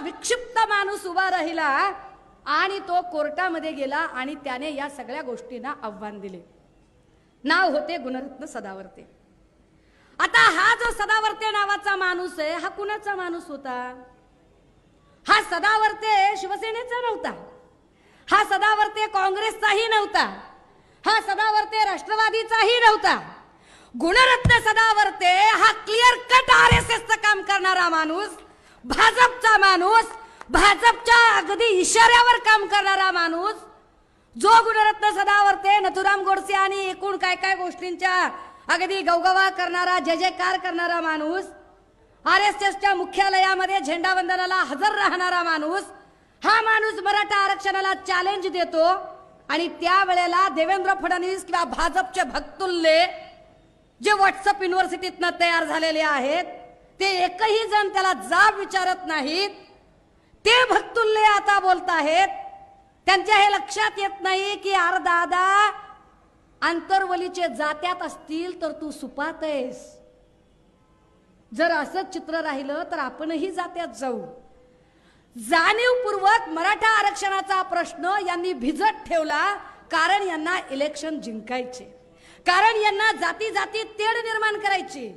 विक्षिप्त माणूस उभा राहिला आणि तो कोर्टामध्ये गेला आणि त्याने या सगळ्या गोष्टींना आव्हान दिले. नाव होते गुणरत्न सदावर्ते. आता हा जो सदावर्ते नावाचा माणूस आहे हा कुणाचा माणूस होता? हा सदावर्ते शिवसेनेचा नव्हता. हा सदावर्ते काँग्रेसचाही नव्हता. हा सदावर्ते राष्ट्रवादीचाही नव्हता. गुणरत्न सदावर्ते हा क्लिअर कट आर एस एसचं काम करणारा माणूस भाजपचा माणूस भाजपच्या अगदी इशाऱ्यावर काम करणारा माणूस जो गुणरत्न सदावरते नथुराम गोडसे आणि एकूण काय काय गोष्टींच्या अगदी गवगवा करणारा जय जयकार करणारा माणूस आर एस एसच्या मुख्यालयामध्ये झेंडावंदनाला हजर राहणारा माणूस हा माणूस मराठा आरक्षणाला चॅलेंज देतो आणि त्यावेळेला देवेंद्र फडणवीस किंवा भाजपचे भक्तुल्ले जे व्हॉट्सअप युनिव्हर्सिटीतनं तयार झालेले आहेत ते एकही जण त्याला जाब विचारत नाहीत. ते भक्तुल्ले आता बोलत आहेत. त्यांच्या हे लक्षात येत नाही की आर दादा आंतरवलीचे जात्यात असतील तर तू सुपात आहेस जर असंच चित्र राहिलं तर आपणही जात्यात जाऊ. जाणीवपूर्वक मराठा आरक्षणाचा प्रश्न यांनी भिजत ठेवला कारण यांना इलेक्शन जिंकायचे. कारण यांना जाती जाती तेढ निर्माण करायची.